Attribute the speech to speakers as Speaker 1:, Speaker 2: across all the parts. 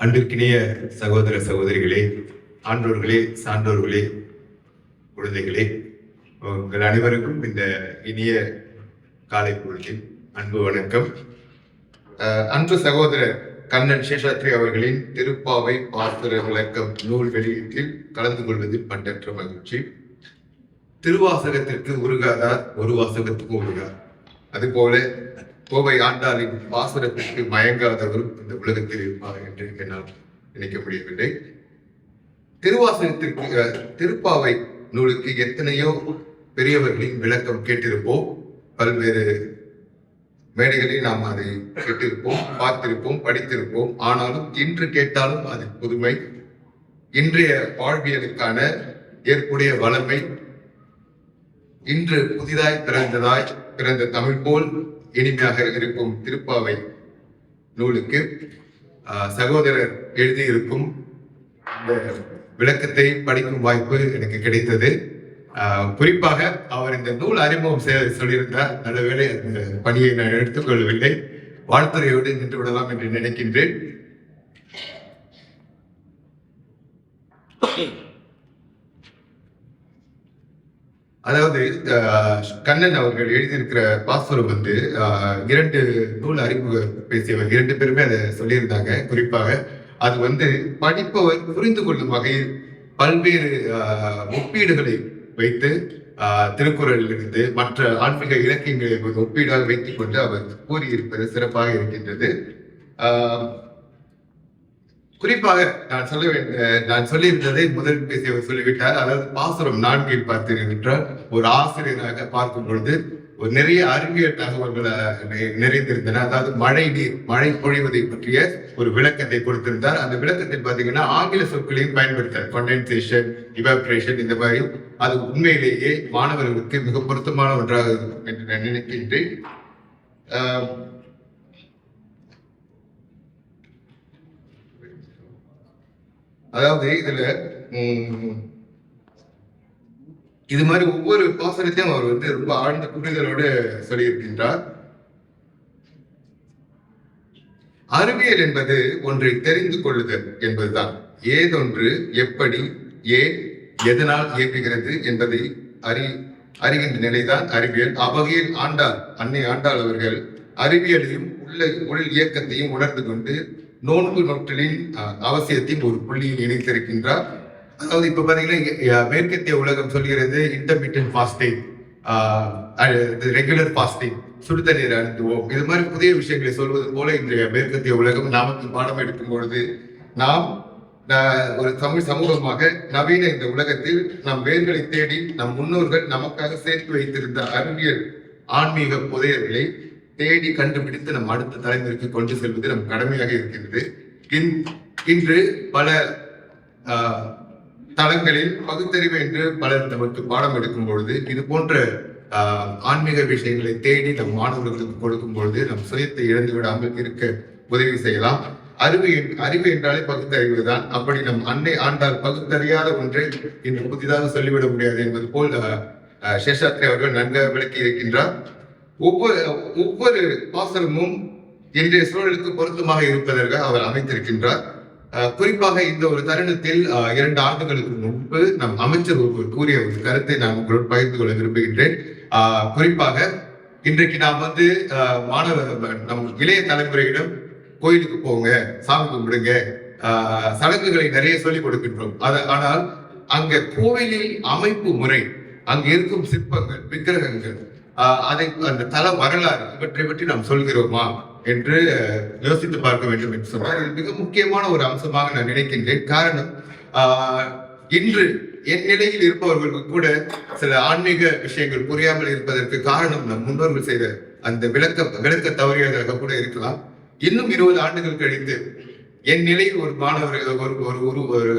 Speaker 1: அன்பிற்கினிய சகோதர சகோதரிகளே ஆன்றோர்களே சான்றோர்களே குழந்தைகளே உங்கள் அனைவருக்கும் இந்த இனிய காலை பொழுதில் அன்பு வணக்கம். அன்பு சகோதரர் கண்ணன் சேஷாத்ரி அவர்களின் திருப்பாவை பாசுர விளக்கம் நூல் வெளியீட்டில் கலந்து கொள்வதில் பண்டற்ற மகிழ்ச்சி. திருவாசகத்திற்கு உருகாதார் ஒரு வாசகத்துக்கும் உருகார் அதுபோல கோவை ஆண்டாளின் பாசுரத்திற்கு மயங்காதவரும் இந்த உலகத்தில் இருப்பார் என்று என்னால் நினைக்க முடியவில்லை திருவாசனத்திற்கு திருப்பாவை நூலுக்கு எத்தனையோ பெரியவர்களின் விளக்கம் கேட்டிருப்போம். பல்வேறு மேடைகளில் நாம் அதை கேட்டிருப்போம் பார்த்திருப்போம் படித்திருப்போம். ஆனாலும் இன்று கேட்டாலும் அது புதுமை. இன்றைய வாழ்வியலுக்கான ஏற்புடைய வளமை. இன்று புதிதாய் பிறந்ததாய் பிறந்த தமிழ் போல் இனிமையாக இருக்கும் திருப்பாவை நூலுக்கு சகோதரர் எழுதியிருக்கும் இந்த விளக்கத்தை படிக்கும் வாய்ப்பு எனக்கு கிடைத்தது. குறிப்பாக அவர் இந்த நூல் அறிமுகம் செய்ய சொல்லியிருந்தார். நல்லவேளை அந்த பணியை நான் எடுத்துக்கொள்ளவில்லை வாழ்த்துறையோடு நின்று விடலாம் என்று நினைக்கின்றேன். அதாவது கண்ணன் அவர்கள் எழுதியிருக்கிற பாஸ்வரம் வந்து இரண்டு நூல் அறிமுக பேசியவர் இரண்டு பேருமே அதை சொல்லியிருந்தாங்க குறிப்பாக. அது வந்து படிப்பவர் புரிந்து கொள்ளும் வகையில் பல்வேறு ஒப்பீடுகளை வைத்து திருக்குறளில் இருந்து மற்ற ஆன்மீக இலக்கியங்களை ஒப்பீடாக வைத்துக் கொண்டு அவர் கூறியிருப்பது சிறப்பாக இருக்கின்றது. குறிப்பாக நான் சொல்ல நான் சொல்லியிருந்ததை முதல் பேசியவர் சொல்லிவிட்டார். அதாவது பாசுரம் நான்கில் பார்த்தீர்கள் ஒரு ஆசிரியராக பார்க்கும் பொழுது ஒரு நிறைய அறிவியல் தகவல்கள் நிறைந்திருந்தன. அதாவது மழை நீர் மழை பொழிவதை பற்றிய ஒரு விளக்கத்தை கொடுத்திருந்தார். அந்த விளக்கத்தில் பார்த்தீங்கன்னா ஆங்கில சொற்களையும் பயன்படுத்தார் கண்டென்சேஷன் இவாபரேஷன் இந்த மாதிரி. அது உண்மையிலேயே மாணவர்களுக்கு மிக பொருத்தமான ஒன்றாக இருக்கும் என்று நான் நினைக்கின்றேன். அதாவது இதுல இது மாதிரி ஒவ்வொரு பாசனத்தையும் அவர் வந்து ரொம்ப ஆழ்ந்த புரிதலோடு சொல்லியிருக்கின்றார். அறிவியல் என்பது ஒன்றை தெரிந்து கொள்ளுதல் என்பதுதான். ஏதொன்று எப்படி ஏன் எதனால் இயங்குகிறது என்பதை அறி அறிகின்ற நிலைதான் அறிவியல். அவ்வகையில் ஆண்டாள் அன்னை ஆண்டாள் அவர்கள் அறிவியலையும் உள்ள உள் இயக்கத்தையும் உணர்ந்து கொண்டு நோன்பு நோற்றலின் அவசியத்தையும் ஒரு புள்ளியில் இணைத்திருக்கின்றார் அதாவது இப்ப பாத்தீங்கன்னா மேற்கத்திய உலகம் சொல்கிறது இன்டர்மீடியன் ஃபாஸ்டிங் ரெகுலர் ஃபாஸ்டிங் சுடுதண்ணீர் அருந்துவோம். இது மாதிரி புதிய விஷயங்களை சொல்வது போல இன்றைய மேற்கத்திய உலகம் நமக்கு பாடம் எடுக்கும் பொழுது நாம் ஒரு தமிழ் சமூகமாக நவீன இந்த உலகத்தில் நம் வேர்களை தேடி நம் முன்னோர்கள் நமக்காக சேர்த்து வைத்திருந்த அறிவியல் ஆன்மீக புதையர்களை தேடி கண்டுபிடித்து நம் அடுத்த தலைமுறைக்கு கொண்டு செல்வது நம் கடமையாக இருக்கின்றது. இன்- இன்று பல தளங்களில் பகுத்தறிவு என்று பலர் நமக்கு பாடம் எடுக்கும் பொழுது இது போன்ற ஆன்மீக விஷயங்களை தேடி நம் மாணவர்களுக்கு கொடுக்கும் பொழுது நம் சுயத்தை இழந்து விடாமல் இருக்க உதவி செய்யலாம். அறிவு அறிவு என்றாலே பகுத்தறிவு தான். அப்படி நம் அன்னை ஆண்டால் பகுத்தறியாத ஒன்றை இன்று புதிதாக சொல்லிவிட முடியாது என்பது போல் சேஷாத்ரி அவர்கள் நன்கு விளக்கி இருக்கின்றார் ஒவ்வொரு ஒவ்வொரு பாசனமும் இன்றைய சூழலுக்கு பொருத்தமாக இருப்பதாக அவர் அமைத்திருக்கின்றார். குறிப்பாக இந்த ஒரு தருணத்தில் இரண்டு ஆண்டுகளுக்கு முன்பு நம் அமைச்சர் ஒருவர் கூறிய ஒரு கருத்தை நான் உங்களுடன் பகிர்ந்து கொள்ள விரும்புகின்றேன். குறிப்பாக இன்றைக்கு நாம் வந்து அஹ், மாணவ நம் இளைய தலைமுறையிடம் கோயிலுக்கு போங்க சாமி கும்பிடுங்க சடங்குகளை நிறைய சொல்லிக் கொடுக்கின்றோம். அது ஆனால் அங்க கோவிலில் அமைப்பு முறை அங்கு இருக்கும் சிற்பங்கள் விக்கிரகங்கள் அதை அந்த தல வரலாறு இவற்றை பற்றி நாம் சொல்கிறோமா என்று யோசித்து பார்க்க வேண்டும் என்று சொன்னார். இது மிக முக்கியமான ஒரு அம்சமாக நான் நினைக்கின்றேன். காரணம் ஆஹ், இன்று என் நிலையில் இருப்பவர்களுக்கு கூட சில ஆன்மீக விஷயங்கள் புரியாமல் இருப்பதற்கு காரணம் நம் முன்னோர்கள் செய்த அந்த விளக்க விளக்க தவறியதாக கூட இருக்கலாம். இன்னும் இருபது ஆண்டுகள் கழித்து என் நிலையில் ஒரு மாணவர் ஒரு ஒரு ஒரு ஒரு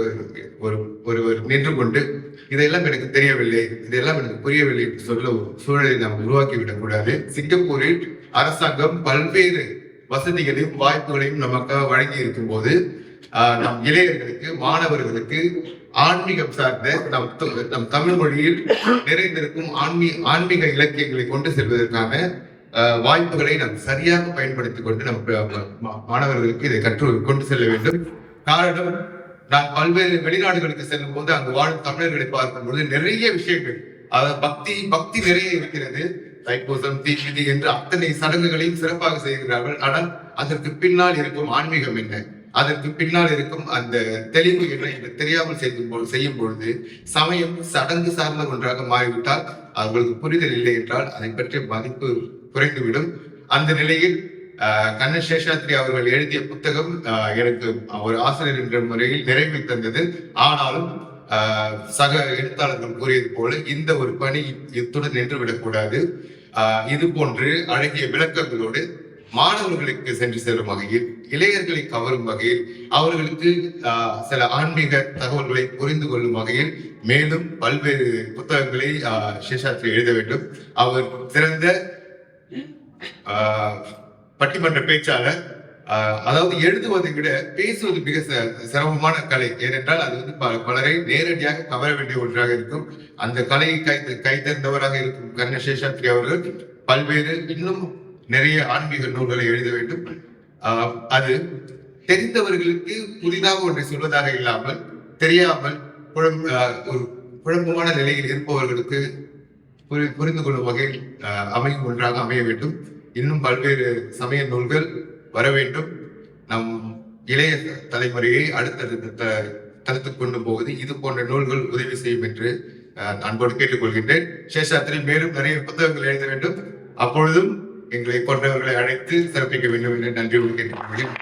Speaker 1: ஒரு ஒருவர் நின்று கொண்டு இதெல்லாம் எனக்கு தெரியவில்லை இதெல்லாம் எனக்கு புரியவில்லை என்று சொல்ல ஒரு சூழலை நாம் உருவாக்கி விடக்கூடாது சிங்கப்பூரில் அரசாங்கம் பல்வேறு வசதிகளையும் வாய்ப்புகளையும் நமக்காக வழங்கி இருக்கும் போது நம் இளைஞர்களுக்கு மாணவர்களுக்கு ஆன்மீகம் சார்ந்த நம் நம் தமிழ் மொழியில் நிறைந்திருக்கும் ஆன்மீ ஆன்மீக இலக்கியங்களை கொண்டு செல்வதற்கான வாய்ப்புகளை நாம் சரியாக பயன்படுத்திக் கொண்டு நம் மாணவர்களுக்கு இதை கற்று கொண்டு செல்ல வேண்டும். காரணம் நான் பல்வேறு வெளிநாடுகளுக்கு செல்லும் போது அங்கு வாழும் தமிழர்களை பார்க்கும் பொழுது நிறைய விஷயங்கள் அதாவது பக்தி பக்தி நிறைய இருக்கிறது. தைப்பூசம் தீக்கிதி என்று அத்தனை சடங்குகளையும் சிறப்பாக செய்கிறார்கள். ஆனால் அதற்கு பின்னால் இருக்கும் ஆன்மீகம் என்ன? அதற்கு பின்னால் இருக்கும் அந்த தெளிவு என்ன என்று தெரியாமல் செய்யும் செய்யும் பொழுது சமயம் சடங்கு சார்ந்த ஒன்றாக மாறிவிட்டால் அவர்களுக்கு புரிதல் இல்லை என்றால் அதை பற்றிய மதிப்பு குறைந்துவிடும் அந்த நிலையில் ஆஹ், கண்ணன் சேஷாத்ரி அவர்கள் எழுதிய புத்தகம் எனக்கு ஒரு ஆசிரியர் என்ற முறையில் நிறைவு தந்தது. ஆனாலும் ஆஹ், சக எழுத்தாளர்கள் கூறியது போல இந்த ஒரு பணி இத்துடன் நின்று விடக்கூடாது ஆஹ், இது போன்று அழகிய விளக்கங்களோடு மாணவர்களுக்கு சென்று செல்லும் வகையில் இளைஞர்களை கவரும் வகையில் அவர்களுக்கு ஆஹ், சில ஆன்மீக தகவல்களை புரிந்து கொள்ளும் வகையில் மேலும் பல்வேறு புத்தகங்களை சேஷாத்ரி எழுத வேண்டும். அவர் சிறந்த பட்டிமன்ற பேச்சாளர் அதாவது எழுதுவதை விட பேசுவது மிக ச- சிரமமான கலை. ஏனென்றால் அது வந்து பலரை நேரடியாக கவர வேண்டிய ஒன்றாக இருக்கும். அந்த கலையை கை கைத்தேர்ந்தவராக இருக்கும் கர்ணசேஷாத்ரி அவர்கள் பல்வேறு இன்னும் நிறைய ஆன்மீக நூல்களை எழுத வேண்டும். அது தெரிந்தவர்களுக்கு புதிதாக ஒன்றை சொல்வதாக இல்லாமல் தெரியாமல் குழம்பு ஒரு குழப்பமான நிலையில் இருப்பவர்களுக்கு புரி- புரிந்து கொள்ளும் வகையில் அமையும் ஒன்றாக அமைய வேண்டும். இன்னும் பல்வேறு சமய நூல்கள் வர வேண்டும். நம் இளைய தலைமுறையை அடுத்தடுத்த த- தடுத்துக் கொண்டு போவது இது போன்ற நூல்கள் உதவி செய்யும் என்று அன்போடு கேட்டுக்கொள்கின்றேன். சேஷாத்திரி மேலும் நிறைய புத்தகங்கள் எழுத வேண்டும். அப்பொழுதும் எங்களை போன்றவர்களை அழைத்து சிறப்பிக்க வேண்டும் என்று நன்றி கேட்டுக்கொள்கிறேன்